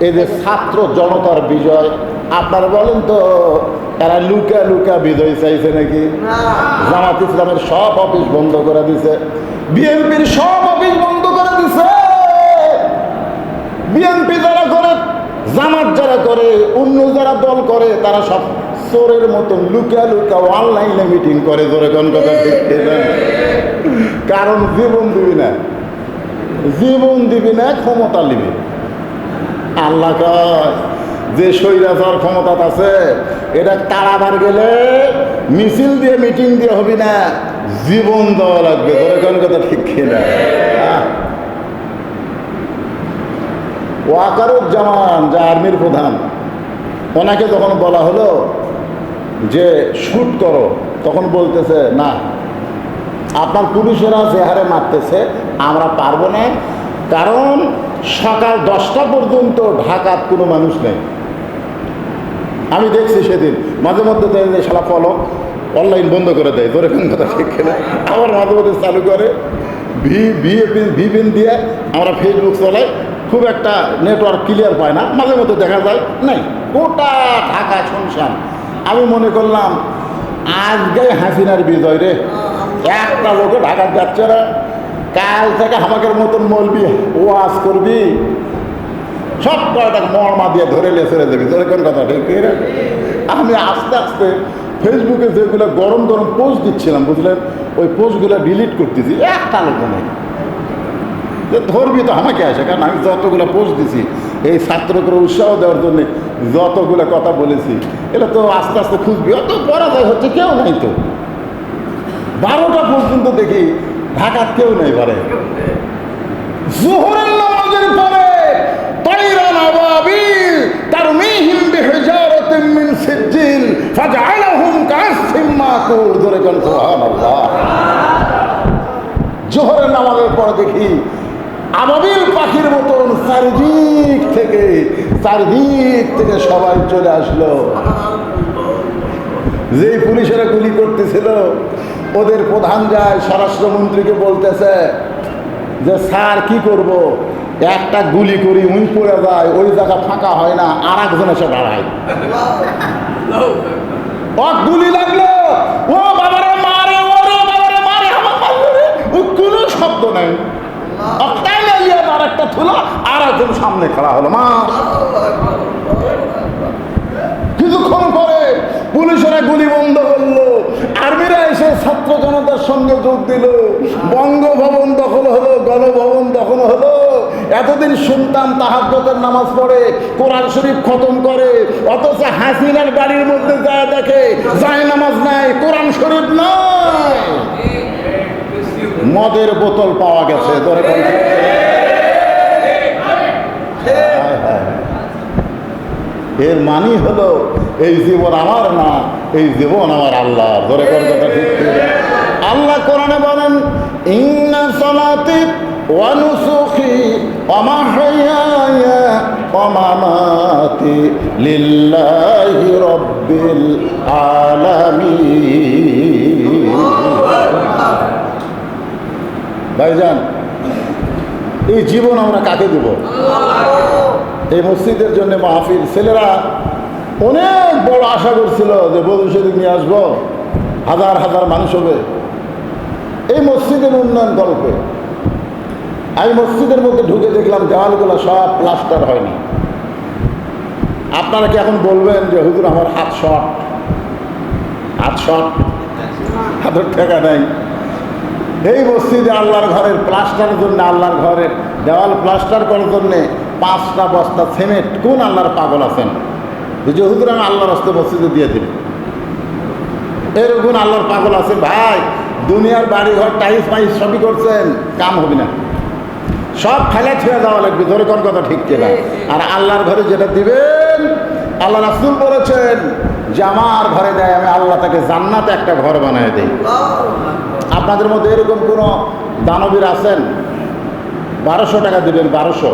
এই যে ছাত্র জনতার বিজয় আপনারা বলেন তো এরা লুকা লুকা বিজয় চাইছে নাকি? জামাত ইসলামের সব অফিস বন্ধ করে দিছে। বিএনপির সব অফিস বন্ধ করে দিছে। বিএনপি যারা করে জামাত যারা করে অন্য যারা দল করে তারা সব চোরের মতন লুকা লুকা অনলাইনে মিটিং করে জোরে কোন কথা কিনা? কারণ জীবন দিবি না। জীবন দিবি না ক্ষমতা নিবি। আল্লাহ কয়, যে সৈরাচার ক্ষমতা আছে, এটা তাড়াবার গেলে মিছিল দিয়ে, মিটিং দিয়ে হবি না, জীবন দেওয়া লাগবে কোন কথা ঠিক কিনা। ওয়াকারুজ্জামান যা আর্মির প্রধান, ওনাকে যখন বলা হলো যে শ্যুট করো, তখন বলতেছে, না, আপনার পুলিশেরা যে হারে মারতেছে, আমরা পারব না, কারণ সকাল দশটা পর্যন্ত ঢাকার কোনো মানুষ নেই। আমি দেখছি সেদিন মাঝে মধ্যে সারা ফলক অনলাইন বন্ধ করে দেয় তোর এখান কথা ঠিক কিনা আবার মাঝে মধ্যে চালু করে। ভি ভিএপিন ভিপিন দিয়ে আমরা ফেসবুক চলাই খুব একটা নেটওয়ার্ক ক্লিয়ার পায় না মাঝে মধ্যে দেখা যায় নাই। গোটা ঢাকা শুনশান। আমি মনে করলাম আজকে হাসিনার বিজয় রে। একটা লোকে ঢাকা যাচ্ছে না। কাল থেকে আমাকে মতন মলবি ওয়াজ করবি। সব কয়টা মর্মা দিয়ে ধরে লেসে দেবি তোর কোন কথা ঠিক আমি আস্তে আস্তে ফেসবুকে যেগুলো গরম গরম পোস্ট দিচ্ছিলাম বুঝলেন ওই পোস্টগুলো ডিলিট করতেছি। একটা লোক নেই। যে ধরবি তো আমাকে আসে, কারণ আমি যতগুলো পোস্ট দিছি, এই ছাত্রকে উৎসাহ দেওয়ার জন্য যতগুলো কথা বলেছি এটা তো আস্তে আস্তে খুঁজবি। অত পরাজয় হচ্ছে কেউ নাই তো। বারোটা পর্যন্ত দেখি ঢাকার কেউ নেই পারে জোহরের নামাজের পরে তাইরান আবাবিল তারমিহিম বিহিজারাতিন মিন ধরে জোহরের নামাজের পর দেখি আবাবিল পাখির মতন চারিদিক থেকে চারিদিক থেকে সবাই চলে আসলো। যেই পুলিশেরা গুলি করতেছিল ওদের প্রধান যায়, স্বরাষ্ট্রমন্ত্রীকে বলতেছে যে, স্যার, কি করব? একটা গুলি করি, উই পড়ে যায়, ওই জায়গা ফাঁকা হয় না আর একজন এসে দাঁড়ায়। কোনো শব্দ নেই। একটাই আর একটা থুলো আর একজন সামনে খেলা হলো। মা! কিছুক্ষণ পরে পুলিশেরা গুলি বন্ধ করল আর্মিরা এসে ছাত্র জনতার যোগ দিল বঙ্গভবন দখল হলো, গণভবন দখল হলো এতদিন শুনতাম তাহাজ্জতের নামাজ পড়ে, কোরআন শরীফ খতম করে, অথচ হাসিনার বাড়ির মধ্যে যায় দেখে, যায় নামাজ নাই, কোরআন শরীফ নাই মদের বোতল পাওয়া গেছে। এর মানি হলো, এই জীবন আমার না, এই জীবন আমার আল্লাহ ধরে কোন কথা ঠিক? আল্লাহ কোরআনে বলেন, ইন্না লিল্লাহি আলামিন। ভাইজান, এই জীবন আমরা কাকে দেব? এই মসজিদের জন্য মাহফিল ছেলেরা অনেক বড় আশা করছিল যে ভবিষ্যতে নিয়ে আসব। হাজার হাজার মানুষ হবে। এই মসজিদের উন্নয়ন গল্পে। আমি মসজিদের মধ্যে ঢুকে দেখলাম দেওয়ালগুলো সব প্লাস্টার হয়নি। আপনারা কি এখন বলবেন যে, হুজুর, আমার হাত শর্ট? হাত শর্ট? হাতের ঠেকা নেই। এই মসজিদে আল্লাহর ঘরের প্লাস্টারের জন্য, আল্লাহর ঘরের দেওয়াল প্লাস্টার করার জন্য পাঁচটা বস্তা সিমেন্ট। কোন আল্লাহর পাগল আছেন? যে হুজুর, আমি আল্লাহর হস্তে মসজিদে দিয়ে দিন এরকম আল্লাহর পাগল আছে ভাই। দুনিয়ার বাড়ি ঘর টাইস মাইস সবই করছেন কাম হবে না। সব ফেলে ছেড়ে দেওয়া লাগবে ধরে কোন কথা ঠিক কিনা। আর আল্লাহর ঘরে যেটা দিবেন আল্লাহ রাসুল বলেছেন যে আমার ঘরে দেয় আমি আল্লাহ তাকে জান্নাতে একটা ঘর বানায় দেই। আপনাদের মধ্যে এরকম কোনো দানবীর আছেন? বারোশো টাকা দেবেন বারোশো।